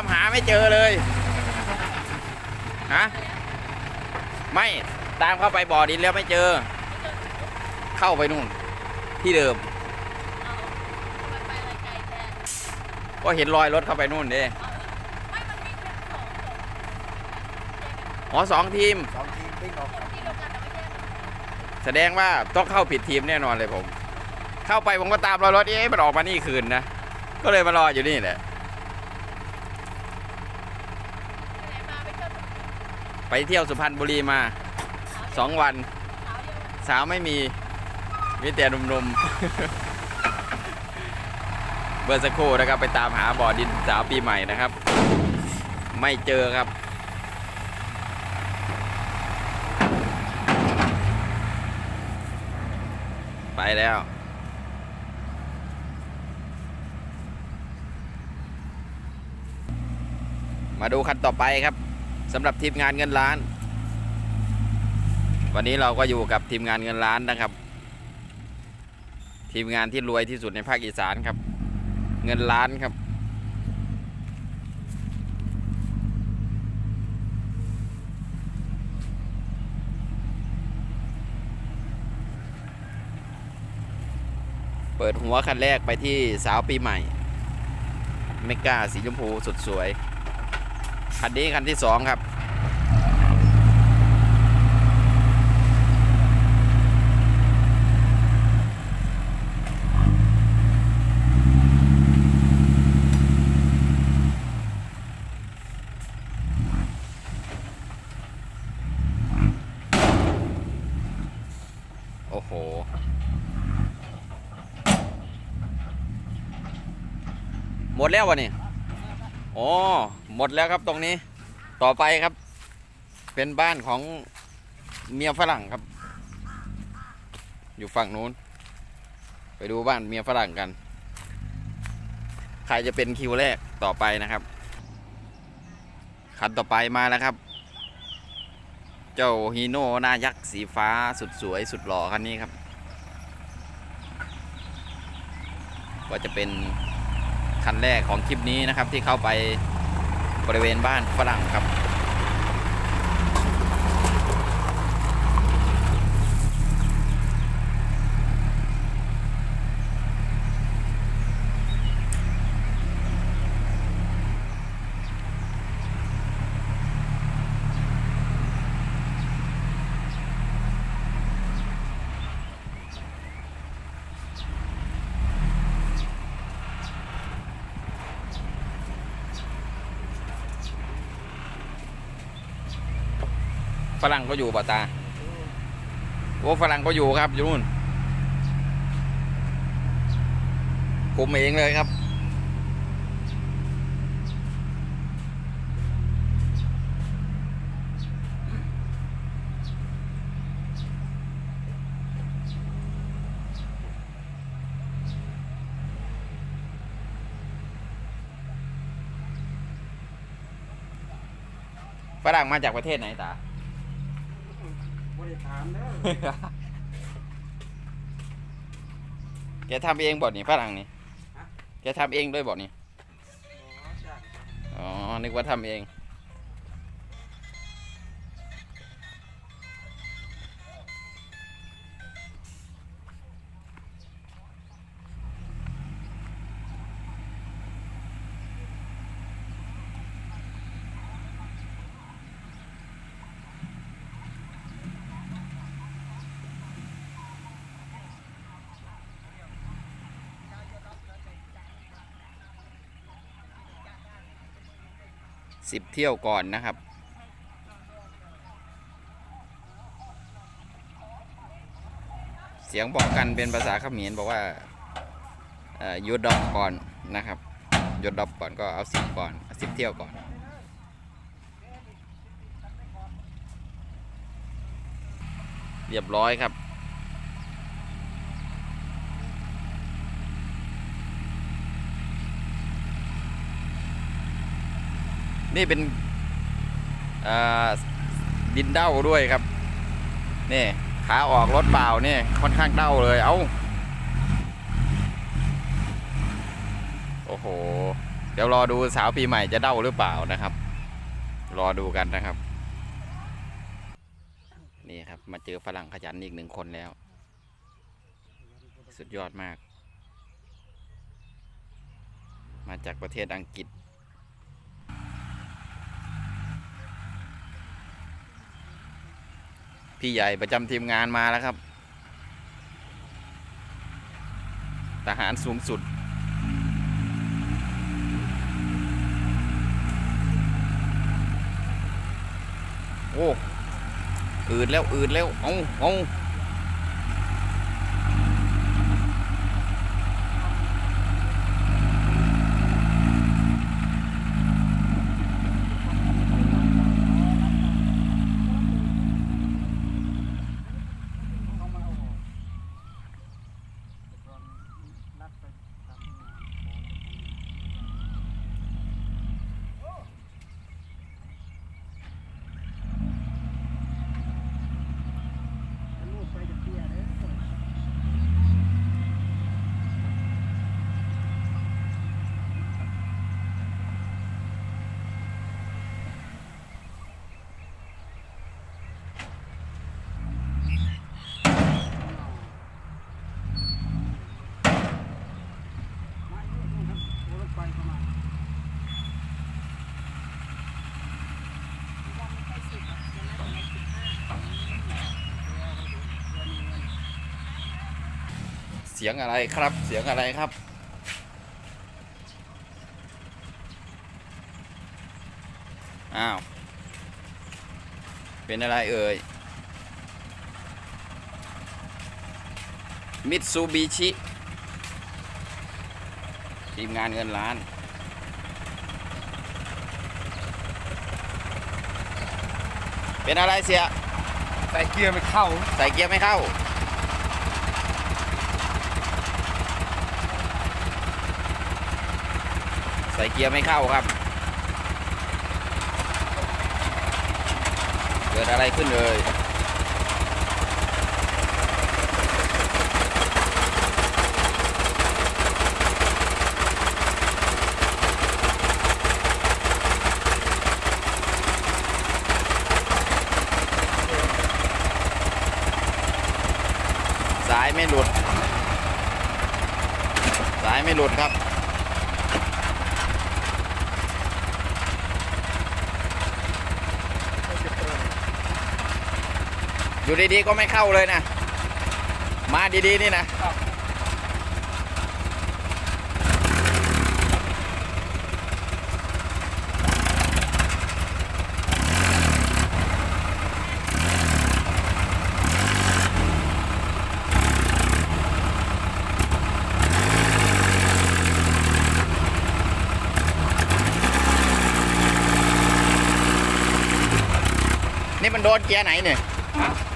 ตามหาไม่เจอเลยฮะไม่ตามเข้าไปบ่อดินแล้วไม่เจอ เข้าไปนู่น ที่เดิมเอาทำไมไปอะไรไกลแท้ก็เห็นรอยรถเข้าไปนู่นเด้ไม่มันมีเป็นสองสองอ๋อสองทีม สองทีมวิ่งออกคนที่เดียวกันแต่ไม่แยกกันแสดงว่าต้องเข้าผิดทีมแน่นอนเลยผม เข้าไปผมก็ตามรอยรถเอ๊ะมันออกมานี่คืนนะ ก็เลยมารออยู่นี่แหละ ไหนมาไปเที่ยว ไปเที่ยวสุพรรณบุรีมาสองวัน สาวไม่มี มีแต่หนุ่มๆ เบอร์สักครู่นะครับ ไปตามหาบ่อดินสาวปีใหม่นะครับ ไม่เจอครับ ไปแล้วมาดูคันต่อไปครับ สำหรับทีมงานเงินล้าน วันนี้เราก็อยู่กับทีมงานเงินล้านนะครับ ทีมงานที่รวยที่สุดในภาคอีสานครับ เงินล้านครับ เปิดหัวคันแรกไปที่สาวปีใหม่เมกาสีชมพูสุดสวย คันนี้คันที่สองครับ โอ้โหหมดแล้ววะนี่อ๋อ หมดแล้วครับตรงนี้ต่อไปครับ เป็นบ้านของเมียฝรั่งครับ อยู่ฝั่งนู้น ไปดูบ้านเมียฝรั่งกัน ใครจะเป็นคิวแรกต่อไปนะครับคันต่อไปมาแล้วครับ เจ้าฮีโน่หน้ายักษ์สีฟ้าสุดสวยสุดหล่อคันนี้ครับก็จะเป็นคันแรกของคลิปนี้นะครับที่เข้าไป บริเวณบ้านฝรั่งครับ ฝรั่งก็อยู่ป่ะตาโอ้ฝรั่งก็อยู่ครับอยู่นู่นผมเองเลยครับ ฝรั่งมาจากประเทศไหนตาบริ ถามเด้อแกทำเองบอดนี่ฝรั่งนี่ฮะแกทำเองด้วยบอดนี่อ๋อจ้ะอ๋อ นึกว่าทำเอง สิบเที่ยวก่อนนะครับ เสียงบอกกันเป็นภาษาเขมรบอกว่าหยุดดอกก่อนนะครับหยุดดอกก่อนก็เอาสิบก่อนสิบเที่ยวก่อนเรียบร้อยครับ นี่เป็นดินเด้าด้วยครับ นี่ขาออกรถเปล่านี่ค่อนข้างเด้าเลย เอา้า โอ้โห เดี๋ยวรอดูสาวปีใหม่จะเด้าหรือเปล่านะครับ รอดูกันนะครับ นี่ครับมาเจอฝรั่งขยันอีกหนึ่งคนแล้ว สุดยอดมาก มาจากประเทศอังกฤษ พี่ใหญ่ประจำทีมงานมาแล้วครับ ทหารสูงสุด โอ้อืดแล้วอืดแล้วเอาเอาเสียงอะไรครับ เสียงอะไรครับ อ้าว เป็นอะไรเอ่ยมิตซูบิชิทีมงานเงินล้านเป็นอะไรเสีย ใส่เกียร์ไม่เข้า ใส่เกียร์ไม่เข้า ส่เกียร์ไม่เข้าครับ เกิดอะไรขึ้นเลยสายไม่หลุด สายไม่หลุดครับ อยู่ดีๆก็ไม่เข้าเลยนะ มาดีๆนี่นะนี่มันโดนเกียร์ไหนเนี่ย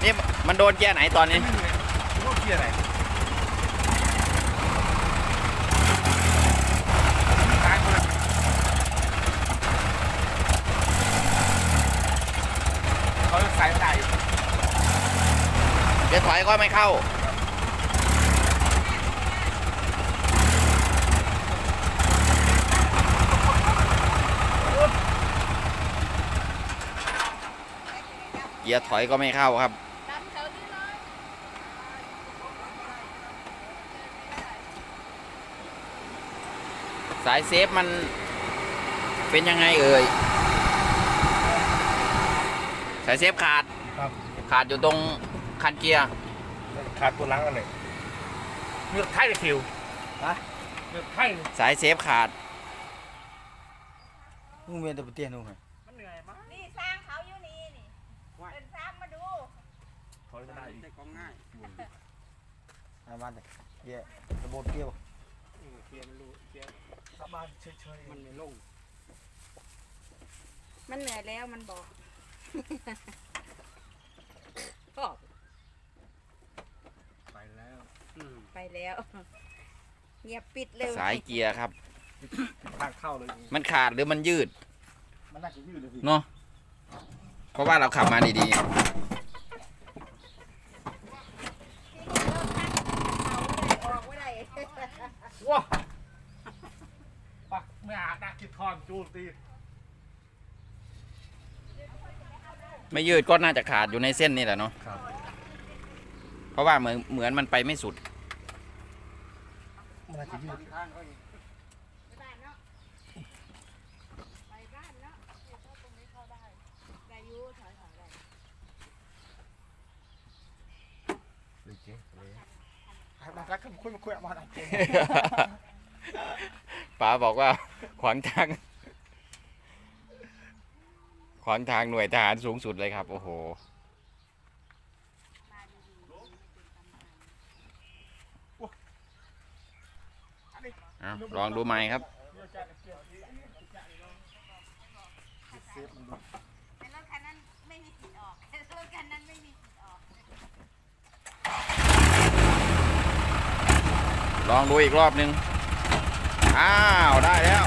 นี่มันโดนเกียร์ไหนตอนนี้ไม่เหนื่อยรู้ว่าเกียร์อะไรตายคนละเขาจะสายใจเกียร์ถอยก็ไม่เข้าเกียร์ถอยก็ไม่เข้าครับ ดำแถวนี้เลย สายเซฟมันเป็นยังไงเอ่ย สายเซฟขาด ครับขาดอยู่ตรงคันเกียร์ ขาดตัวล้างอะไรเลือกไทยเลยคิวฮะ เลือกไทยเลยสายเซฟขาด มึงเมียแต่ปเตี้ยนู่นไงมันเหนื่อยมากนี่สร้างเขาอยู่นี่นี่เป็นสร้างมาดูเขาจะได้อีกแต่ก็ง่ายอามันเลยเย่ระบบเตี้ยว เกียร์มันรู้เกียร์ส บายเฉยๆมันไม่ลงมันเหนื่อยแล้วมันบอกไปแล้วไปแล้ว เงียบปิดเลยสายเกียร์ครับ ทางเข้าเลยมันขาดหรือมันยืดมันน่าจะยืดเลยพี่เนาะเพราะว่าเราขับมาดี ออกไม่ได้ ว้าปักแม่ ไม่อา ดักคิดทอนจูนตีไม่ยืดก็น่าจะขาดอยู่ในเส้นนี่แหละเนาะครับ เพราะว่าเหมือนเหมือนมันไปไม่สุด มันอาจจะยืดไปบ้านเนาะไปบ้านเนาะเดี๋ยวเข้าตรงนี้เข้าได้ได้อยูถอยถอยได้เลยจริงเลยมารักกันคุยมาคุยมาอะไรป๋าบอกว่าขวางทาง ขวางทางหน่วยทหารสูงสุดเลยครับ โอ้โห เอาลองดูใหม่ครับ แต่รถคันนั้นไม่มีสิทธิ์ออกแต่รถคันนั้นไม่มีสิทธิ์ออก ลองดูอีกรอบหนึ่งอ้าว ได้แล้ว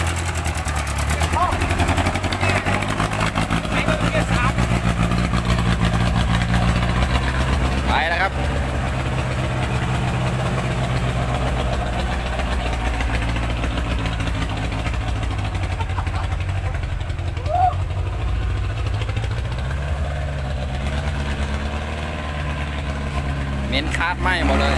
ไปแล้วครับเน้นคาดไหมหมดเลย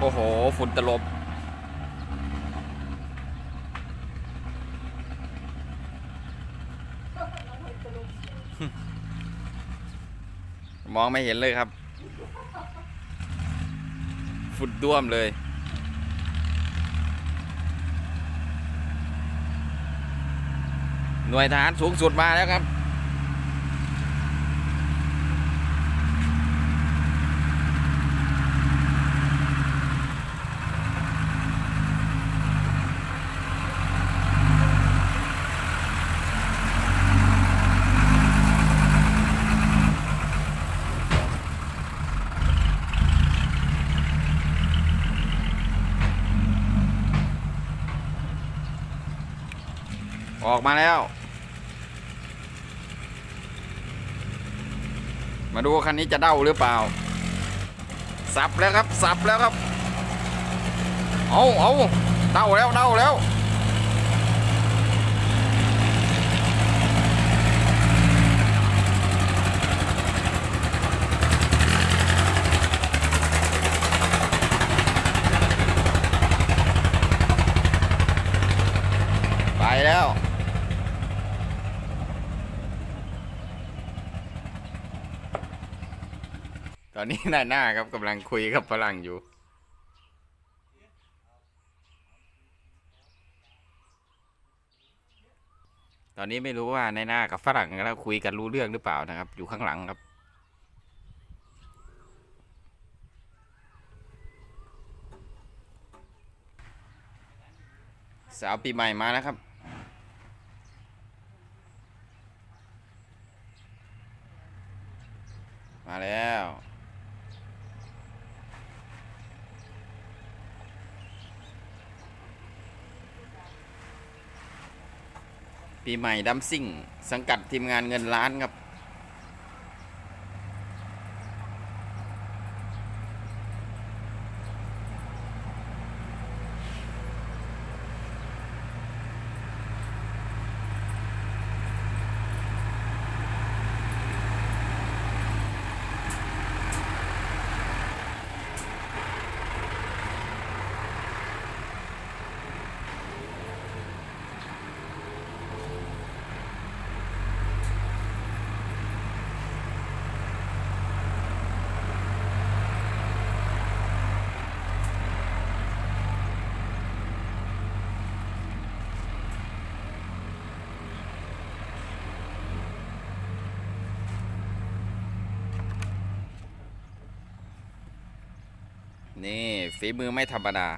โอ้โห ฝุ่นตลบ มองไม่เห็นเลยครับ ฝุ่นด้วมเลย หน่วยทหารสูงสุดมาแล้วครับ ออกมาแล้ว มาดูว่าคันนี้จะเด้าหรือเปล่า สับแล้วครับ สับแล้วครับ เอาเอาเด้าแล้วเด้าแล้ว ไปแล้ว ต อนนี้นายหน้าครับกำลังคุยกับฝรั่งอยู่ ตอนนี้ไม่รู้ว่านายหน้ากับฝรั่งแล้วคุยกันรู้เรื่องหรือเปล่านะครับ อยู่ข้างหลังครับ สาวปีใหม่มาแล้วครับมาแล้ว ปีใหม่ดัมซิ่ง สังกัดทีมงานเงินล้านครับ นี่ฝีมือไม่ธรรมดา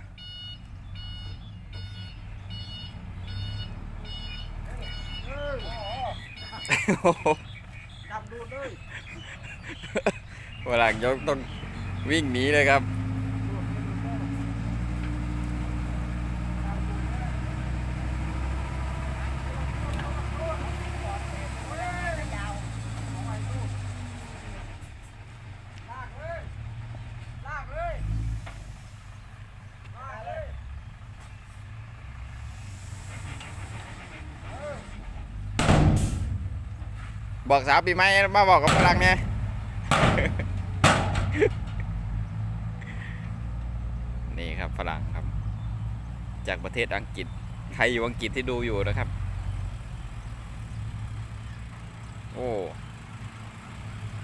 ดับดูเลยฝรั่งยกต้องวิ่งหนีเลยครับ บอกสาวปีใหม่มาบอกกับฝรั่งเนี่ยนี่ครับฝรั่งครับ จากประเทศอังกฤษ ใครอยู่อังกฤษที่ดูอยู่นะครับ โอ้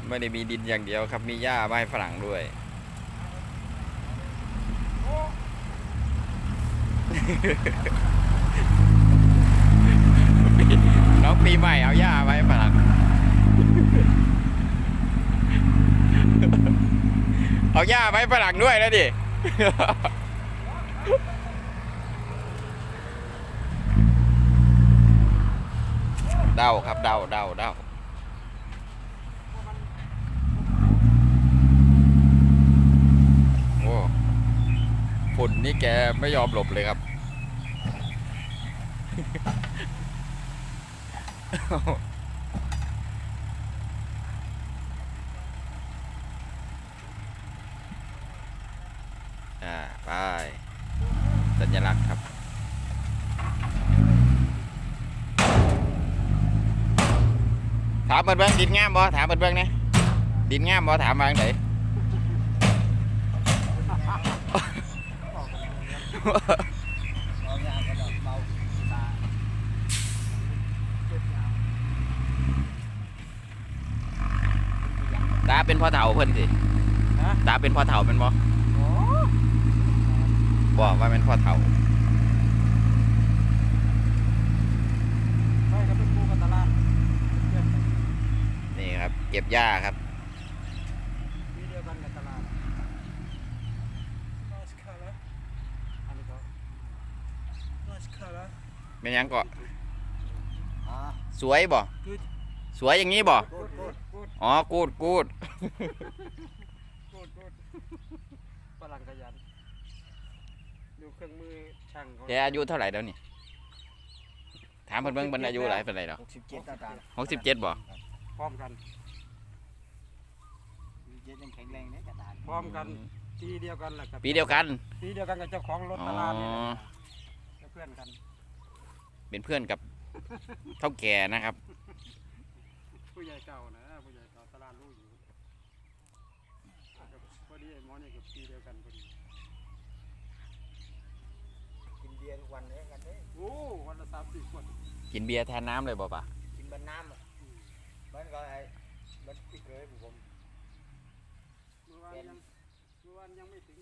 ไม่ได้มีดินอย่างเดียวครับ มีหญ้ามาให้ฝรั่งด้วย น้องปีใหม่เอาหญ้าไว้ฝรั่ง เอาหญ้าไว้ฝรั่งด้วยแล้วดิ เดาครับเดาเดาเดาโอ้ฝุ่นนี่แกไม่ยอมหลบเลยครับ อ่าไปสัญลักษณ์ครับ ถาม เปิดเบิ้งดินงามบ่ถามเปิดเบิ้งเนี่ยดินงามบ่ถามมาจังไดเอายางกระดอกเบาตาตาเป็นพ่อเฒ่าเพิ่นสิฮะตาเป็นพ่อเฒ่าเป็นบ่โอ้บอกว่าเป็นพ่อเฒ่า ไม่ก็เป็นปูกันตลาดเพื่อนกัน นี่ครับ เก็บหญ้าครับปีเดียวกันกับตลาดนอสคาร่าอันนี้ก็นอสคาร่าเป็นหยังก็อ่าสวยบ่ Good สวยอย่างนี้บ่กูดกูดกูดอ๋อ กูดกูดกูดกูดฝรั่งขยันดูเครื่องมือช่างเขาแกอายุเท่าไหร่แล้วนี่ ถามเพิ่นเบิ่งเพิ่นอายุหลายเป็นไรหรอหกสิบเจ็ดอาจารย์หกสิบเจ็ดบ่พร้อมกัน เจ็ดยังแข็งแรงเนี่ยกระดาน พร้อมกันปีเดียวกันแหละครับปีเดียวกันปีเดียวกันกับเจ้าของรถอ๋อตลาดนี่แหละเป็นเพื่อนกันเป็นเพื่อนกับเท่าแก่นะครับ ผู้ใหญ่เก่านะผู้ใหญ่เก่าตลาดรู้อยู่พอดีไอ้หมอนี่กับปีเดียวกันพอดีกินเบียร์ทุกวันเลยกันเลยโอ้วันละสามสี่ขวดกินเบียร์แทนน้ำเลยบ่ปะกินบันน้ำอะมันก็ไอ้มันพี่เคยผม เมื่อวานยังเมื่อวานยังไม่ถึง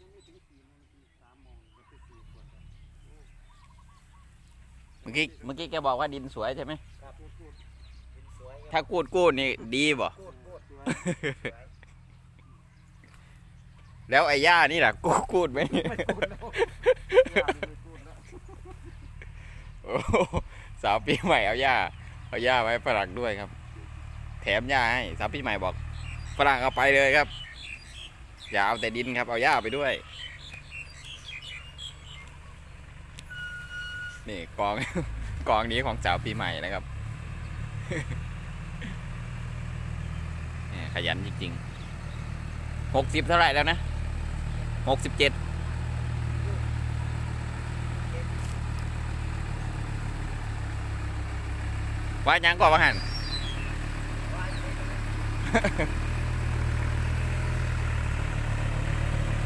ยังไม่ถึงสี่โมงถึงสามโมงก็คือสี่ขวดแล้วเมื่อกี้เมื่อกี้แกบอกว่าดินสวยใช่ไหมครับพูดพูดกินสวยครับถ้ากูดกูดนี่ดีบ่กูดกูดสวยสวยแล้วไอ้ย่านี่ล่ะกูกูดไหมไม่พูดแล้วยาไม่พูดแล้วโอ้โหสาวปีใหม่เอาย่าเอาย่าไว้ฝรั่งด้วยครับ แถมย่าให้สาวปีใหม่บอกฝรั่งเอาไปเลยครับ อย่าเอาแต่ดินครับ เอาย่าไปด้วย นี่กองกองนี้ของสาวปีใหม่นะครับนี่ขยันจริงๆหกสิบเท่าไหร่แล้วนะหกสิบเจ็ดว่ายังก่อนว่าหัน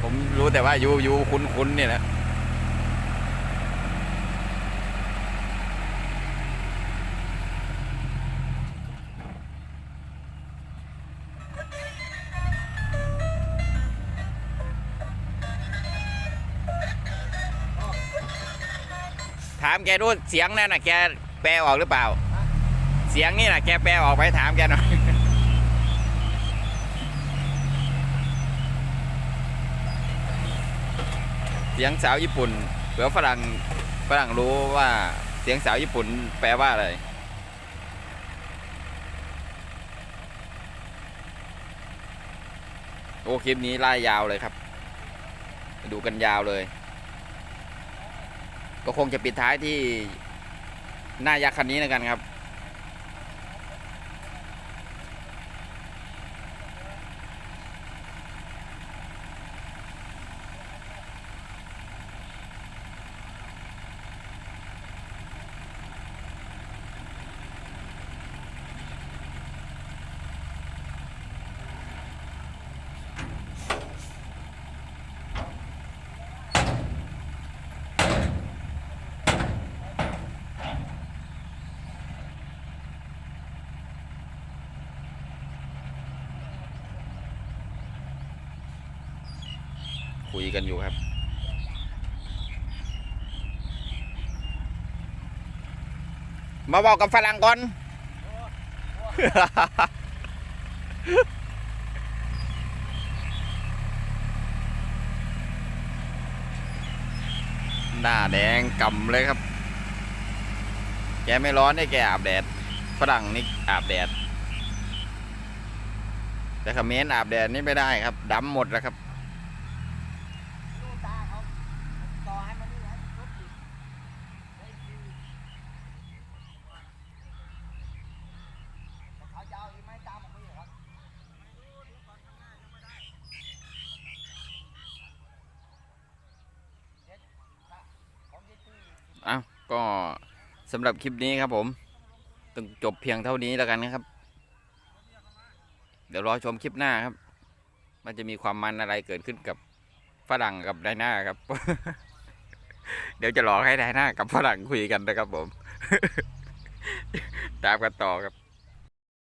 ผมรู้แต่ว่ายูยูคุ้นคุ้นๆเนี่ยแหละถามแกดูเสียงนั่นน่ะแกแปลออกหรือเปล่า เสียงนี่น่ะแกแปลออกไปถามแกหน่อย เสียงสาวญี่ปุ่นเผื่อฝรั่งฝรั่งรู้ว่าเสียงสาวญี่ปุ่นแปลว่าอะไรโอ้คลิปนี้ไล่ยาวเลยครับ ดูกันยาวเลย ก็คงจะปิดท้ายที่หน้ายักษ์คันนี้แล้วกันครับ คุยกันอยู่ครับ มาบอกกับฝรั่งก่อน หน้าแดงกำเลยครับ แกไม่ร้อนได้แกอาบแดด ฝรั่งนี่อาบแดดแต่เขมรอาบแดดนี่ไม่ได้ครับดำหมดแล้วครับ ลูกตาเขาต่อให้มันนี่ให้มันครบอีกได้คิวแต่เขาจะเอาอีกไหมตามออกมาอยู่ครับ อ้าวก็ สำหรับคลิปนี้ครับผมต้องจบเพียงเท่านี้แล้วกันนะครับ เดี๋ยวรอชมคลิปหน้าครับ มันจะมีความมันอะไรเกิดขึ้นกับฝรั่งกับไดนาครับ เดี๋ยวจะหลอกให้ไดนากับฝรั่งคุยกันนะครับผม ตามกันต่อครับ